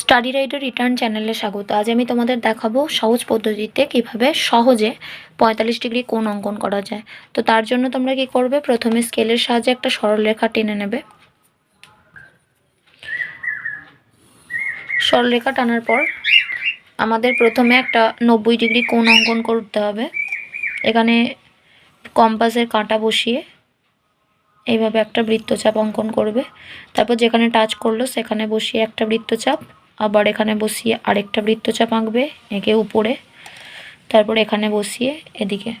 Study rider return চ্যানেলে স্বাগত। আজ আমি তোমাদের দেখাবো সহজ পদ্ধতিতে কীভাবে সহজে পঁয়তাল্লিশ ডিগ্রি কোণ অঙ্কন করা যায়। তো তার জন্য তোমরা কি করবে? প্রথমে স্কেলের সাহায্যে একটা সরলরেখা টেনে নেবে। সরলরেখা টানার পর আমাদের প্রথমে একটা নব্বই ডিগ্রি কোণ অঙ্কন করতে হবে। এখানে কম্পাসের কাঁটা বসিয়ে এইভাবে একটা বৃত্তচাপ অঙ্কন করবে। তারপর যেখানে টাচ করল সেখানে বসিয়ে একটা বৃত্তচাপ আবার এখানে বসিয়ে আরেকটা বৃত্তচাপ আঁকবে, এঁকে উপরে। তারপর এখানে বসিয়ে এদিকে।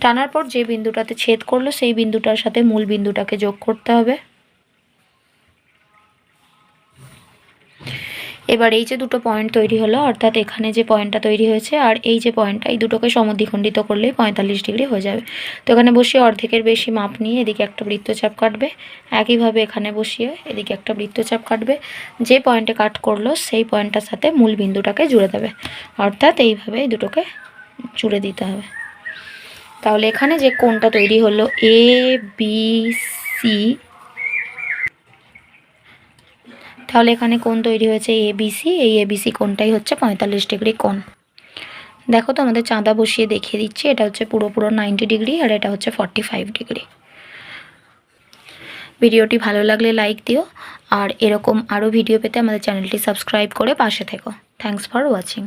টানার পর যে বিন্দুটাতে ছেদ করল, সেই বিন্দুটার সাথে মূল বিন্দুটাকে যোগ করতে হবে। এবার এই যে দুটো পয়েন্ট তৈরি হলো, অর্থাৎ এখানে যে পয়েন্টটা তৈরি হয়েছে আর এই যে পয়েন্টটা এই দুটোকে সমদ্বিখণ্ডিত করলেই পঁয়তাল্লিশ ডিগ্রি হয়ে যাবে। তো এখানে বসিয়ে অর্ধেকের বেশি মাপ নিয়ে এদিকে একটা বৃত্তচাপ কাটবে। একইভাবে এখানে বসিয়ে এদিকে একটা বৃত্তচাপ কাটবে। যে পয়েন্টে কাট করল, সেই পয়েন্টটার সাথে মূল বিন্দুটাকে জুড়ে দেবে। অর্থাৎ এইভাবে এই দুটোকে জুড়ে দিতে হবে। তাহলে এখানে যে কোনটা তৈরি হলো এ বি সি তাহলে এখানে কোন তৈরি হয়েছে এবিসি এই এবিসি কোনটাই হচ্ছে পঁয়তাল্লিশ ডিগ্রি কোন দেখো তো আমাদের চাঁদা বসিয়ে দেখিয়ে দিচ্ছি। এটা হচ্ছে পুরো পুরো নাইনটি ডিগ্রি আর এটা হচ্ছে ফর্টি ফাইভ ডিগ্রি। ভিডিওটি ভালো লাগলে লাইক দিও আর এরকম আরও ভিডিও পেতে আমাদের চ্যানেলটি সাবস্ক্রাইব করে পাশে থেকো। Thanks for watching.